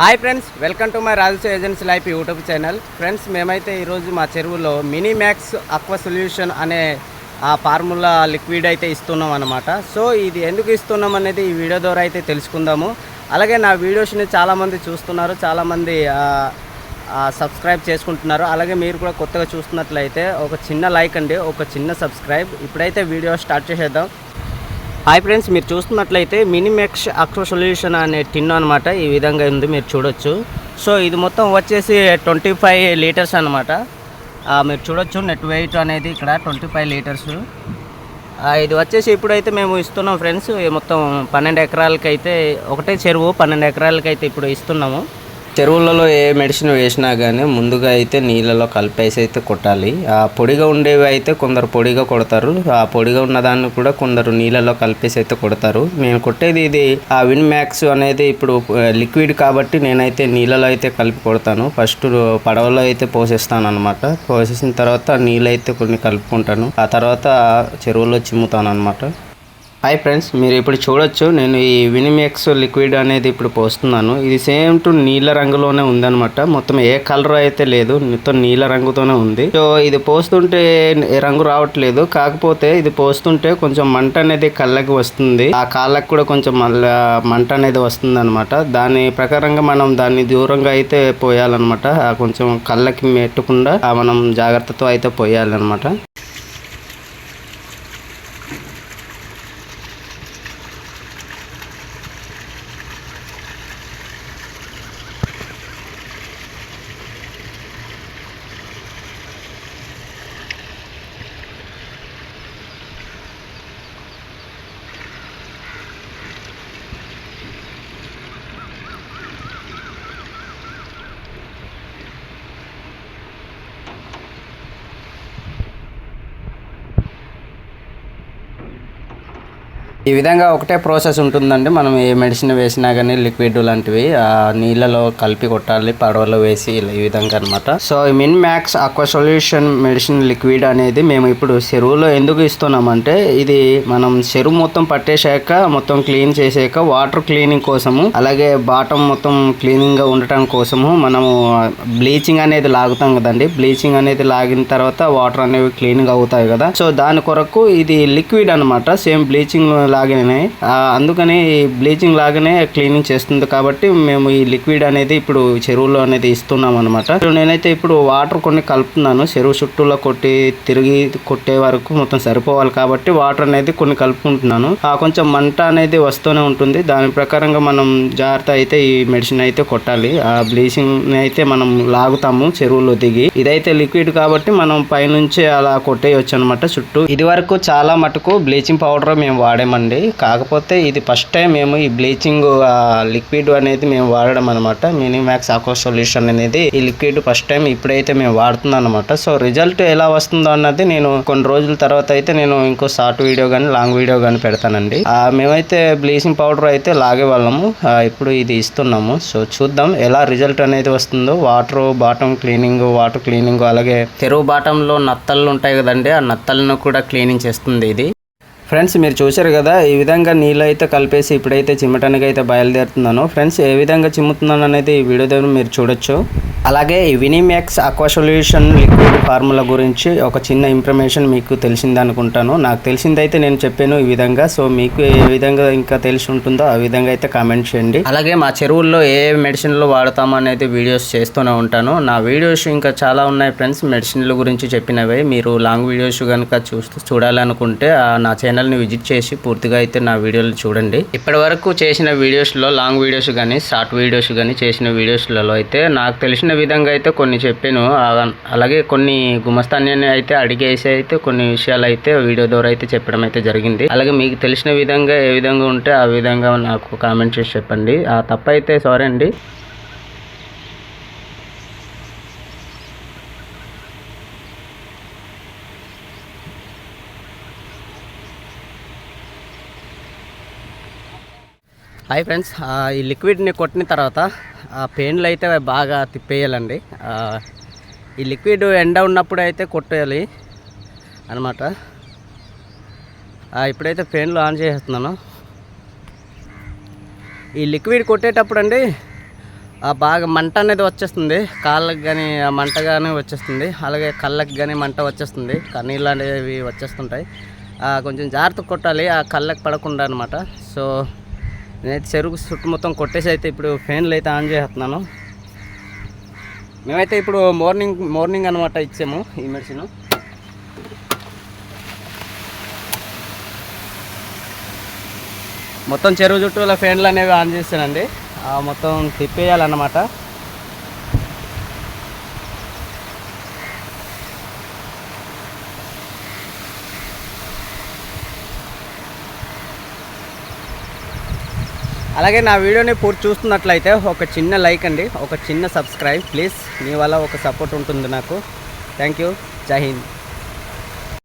Hi friends welcome to my Raju agency life YouTube channel. Friends మేమైతే ఈరోజు మా చెరువులో మినీ మ్యాక్స్ అక్వా సొల్యూషన్ అనే ఆ ఫార్ములా లిక్విడ్ అయితే ఇస్తున్నాం అనమాట సో ఇది ఎందుకు ఇస్తున్నాం అనేది ఈ వీడియో ద్వారా అయితే తెలుసుకుందాము. అలాగే నా వీడియోస్ని చాలామంది చూస్తున్నారు చాలామంది సబ్స్క్రైబ్ చేసుకుంటున్నారు. అలాగే మీరు కూడా కొత్తగా చూస్తున్నట్లయితే ఒక చిన్న లైక్ అండి ఒక చిన్న సబ్స్క్రైబ్. ఇప్పుడైతే వీడియో స్టార్ట్ చేసేద్దాం. హాయ్ ఫ్రెండ్స్ మీరు చూస్తున్నట్లయితే మినిమెక్స్ అక్వా సొల్యూషన్ అనే టిన్ అనమాట ఈ విధంగా ఉంది మీరు చూడొచ్చు. సో ఇది మొత్తం వచ్చేసి ట్వంటీ ఫైవ్ లీటర్స్ అనమాట మీరు చూడొచ్చు నెట్ వెయిట్ అనేది ఇక్కడ ట్వంటీ ఫైవ్ లీటర్స్. ఇది వచ్చేసి ఇప్పుడైతే మేము ఇస్తున్నాం ఫ్రెండ్స్ మొత్తం పన్నెండు ఎకరాలకి అయితే ఒకటే చెరువు పన్నెండు ఎకరాలకైతే అయితే ఇప్పుడు ఇస్తున్నాము. చెరువులలో ఏ మెడిసిన్ వేసినా కానీ ముందుగా అయితే నీళ్ళలో కలిపేసి అయితే కొట్టాలి. ఆ పొడిగా ఉండేవి అయితే కొందరు పొడిగా కొడతారు. ఆ పొడిగా ఉన్నదాన్ని కూడా కొందరు నీళ్ళలో కలిపేసి అయితే కొడతారు. నేను కొట్టేది ఇది ఆ విన్ మ్యాక్స్ అనేది ఇప్పుడు లిక్విడ్ కాబట్టి నేనైతే నీళ్ళలో అయితే కలిపి కొడతాను. ఫస్ట్ పడవలో అయితే పోసేస్తాను అనమాట పోసేసిన తర్వాత నీళ్ళు అయితే కొన్ని కలుపుకుంటాను. ఆ తర్వాత చెరువులో చిమ్ముతాను అనమాట హాయ్ ఫ్రెండ్స్ మీరు ఇప్పుడు చూడొచ్చు నేను ఈ వినిమెక్స్ లిక్విడ్ అనేది ఇప్పుడు పోస్తున్నాను. ఇది సేమ్ టు నీళ్ళ రంగులోనే ఉందన్నమాట. మొత్తం ఏ కలర్ అయితే లేదు మొత్తం నీళ్ళ రంగుతోనే ఉంది. సో ఇది పోస్తుంటే రంగు రావట్లేదు. కాకపోతే ఇది పోస్తుంటే కొంచెం మంట అనేది కళ్ళకి వస్తుంది. ఆ కాళ్ళకు కూడా కొంచెం మళ్ళా మంట అనేది వస్తుంది అనమాట దాని ప్రకారంగా మనం దాన్ని దూరంగా అయితే పోయాలన్నమాట. ఆ కొంచెం కళ్ళకి మెట్టకుండా మనం జాగ్రత్తతో అయితే పోయాలన్నమాట. ఈ విధంగా ఒకటే ప్రాసెస్ ఉంటుందండి. మనం ఏ మెడిసిన్ వేసినా కానీ లిక్విడ్ లాంటివి ఆ నీళ్ళలో కలిపి కొట్టాలి పడవలో వేసి ఇలా ఈ విధంగా అనమాట సో ఈ min max aqua solution medicine liquid అనేది మేము ఇప్పుడు చెరువులో ఎందుకు ఇస్తున్నామంటే ఇది మనం చెరువు మొత్తం పట్టేశాక మొత్తం క్లీన్ చేసాక వాటర్ క్లీనింగ్ కోసము అలాగే బాటం మొత్తం క్లీనింగ్గా ఉండటం కోసము మనము బ్లీచింగ్ అనేది లాగుతాం కదండి. బ్లీచింగ్ అనేది లాగిన తర్వాత వాటర్ అనేవి క్లీన్గా అవుతాయి కదా. సో దాని కొరకు ఇది లిక్విడ్ అనమాట సేమ్ బ్లీచింగ్ లాగానే అందుకని ఈ బ్లీచింగ్ లాగానే క్లీనింగ్ చేస్తుంది కాబట్టి మేము ఈ లిక్విడ్ అనేది ఇప్పుడు చెరువులో అనేది ఇస్తున్నాం అనమాట నేనైతే ఇప్పుడు వాటర్ కొన్ని కలుపుతున్నాను. చెరువు చుట్టూలో కొట్టి తిరిగి కొట్టే వరకు మొత్తం సరిపోవాలి కాబట్టి వాటర్ అనేది కొన్ని కలుపుకుంటున్నాను. ఆ కొంచెం మంట అనేది వస్తూనే ఉంటుంది. దాని ప్రకారంగా మనం జాగ్రత్త అయితే ఈ మెడిసిన్ అయితే కొట్టాలి. ఆ బ్లీచింగ్ అయితే మనం లాగుతాము చెరువులో దిగి. ఇదైతే లిక్విడ్ కాబట్టి మనం పైనుంచి అలా కొట్టేయచ్చు అనమాట చుట్టూ. ఇది వరకు చాలా మటుకు బ్లీచింగ్ పౌడర్ మేము అండి కాకపోతే ఇది ఫస్ట్ టైం మేము ఈ బ్లీచింగ్ లిక్విడ్ అనేది మేము వాడడం అనమాట మినిమాక్స్ ఆకో సొల్యూషన్ అనేది ఈ లిక్విడ్ ఫస్ట్ టైం ఇప్పుడైతే మేము వాడుతున్నాం అనమాట సో రిజల్ట్ ఎలా వస్తుందో అన్నది నేను కొన్ని రోజుల తర్వాత అయితే నేను ఇంకో షార్ట్ వీడియో కానీ లాంగ్ వీడియో కానీ పెడతానండి. మేమైతే బ్లీచింగ్ పౌడర్ అయితే లాగే వాళ్ళము. ఇప్పుడు ఇది ఇస్తున్నాము. సో చూద్దాం ఎలా రిజల్ట్ అనేది వస్తుందో. Water bottom cleaning water cleaning అలాగే చెరువు బాటంలో నత్తలు ఉంటాయి కదండి. ఆ నత్తలను కూడా క్లీనింగ్ చేస్తుంది ఇది. ఫ్రెండ్స్ మీరు చూశారు కదా ఈ విధంగా నీళ్ళు అయితే కలిపేసి ఇప్పుడైతే చిమ్మటానికి అయితే బయలుదేరుతున్నాను. ఫ్రెండ్స్ ఏ విధంగా చిమ్ముతున్నాను అనేది ఈ వీడియో దగ్గర మీరు చూడొచ్చు. అలాగే ఈ Minimax aqua solution liquid formula గురించి ఒక చిన్న ఇన్ఫర్మేషన్ మీకు తెలిసింది అనుకుంటాను. నాకు తెలిసిందైతే నేను చెప్పాను ఈ విధంగా సో మీకు ఏ విధంగా ఇంకా తెలిసి ఉంటుందో ఆ విధంగా అయితే కామెంట్ చేయండి. అలాగే మా చెరువుల్లో ఏ మెడిసిన్లు వాడతాము అనేది వీడియోస్ చేస్తూనే ఉంటాను. నా వీడియోస్ ఇంకా చాలా ఉన్నాయి ఫ్రెండ్స్ మెడిసిన్ల గురించి చెప్పినవి. మీరు లాంగ్ వీడియోస్ కనుక చూస్తూ చూడాలనుకుంటే ఆ నా ఛానల్ని విజిట్ చేసి పూర్తిగా అయితే నా వీడియోలు చూడండి. ఇప్పటి వరకు చేసిన వీడియోస్లో లాంగ్ వీడియోస్ కానీ షార్ట్ వీడియోస్ కానీ చేసిన వీడియోస్లలో అయితే నాకు తెలిసిన విధంగా అయితే కొన్ని చెప్పాను. అలాగే కొన్ని గుమస్తాన్ని అయితే అడిగేసి అయితే కొన్ని విషయాలు అయితే వీడియో ద్వారా అయితే చెప్పడం అయితే జరిగింది. అలాగే మీకు తెలిసిన విధంగా ఏ విధంగా ఉంటే ఆ విధంగా నాకు కామెంట్ చేసి చెప్పండి. ఆ తప్పైతే సారీ అండి. హాయ్ ఫ్రెండ్స్ ఈ లిక్విడ్ని కొట్టిన తర్వాత ఆ పెయిన్లు అయితే బాగా తిప్పేయాలండి. ఈ లిక్విడ్ ఎండ ఉన్నప్పుడు అయితే కొట్టేయాలి అనమాట ఇప్పుడైతే పెయిన్లు ఆన్ చేస్తున్నాను. ఈ లిక్విడ్ కొట్టేటప్పుడు అండి బాగా మంట అనేది వచ్చేస్తుంది. కాళ్ళకి కానీ మంట కానీ వచ్చేస్తుంది. అలాగే కళ్ళకి కానీ మంట వచ్చేస్తుంది. కన్నీళ్ళు అనేవి వచ్చేస్తుంటాయి. కొంచెం జాగ్రత్త కొట్టాలి. ఆ కళ్ళకి పడకుండా అనమాట సో నేనైతే చెరుకు చుట్టూ మొత్తం కొట్టేసి అయితే ఇప్పుడు ఫ్యాన్లు అయితే ఆన్ చేస్తున్నాను. మేమైతే ఇప్పుడు మార్నింగ్ మార్నింగ్ అనమాట ఇచ్చాము ఈ మెడిసిన్. మొత్తం చెరువు చుట్టూ ఇలా ఫ్యాన్లు అనేవి ఆన్ చేస్తానండి. ఆ మొత్తం తిప్పేయాలన్నమాట. అలాగే నా వీడియోని పూర్తి చూస్తున్నట్లయితే ఒక చిన్న లైక్ అండి ఒక చిన్న సబ్స్క్రైబ్. ప్లీజ్ మీ వల్ల ఒక సపోర్ట్ ఉంటుంది నాకు. Thank you. జై హింద్.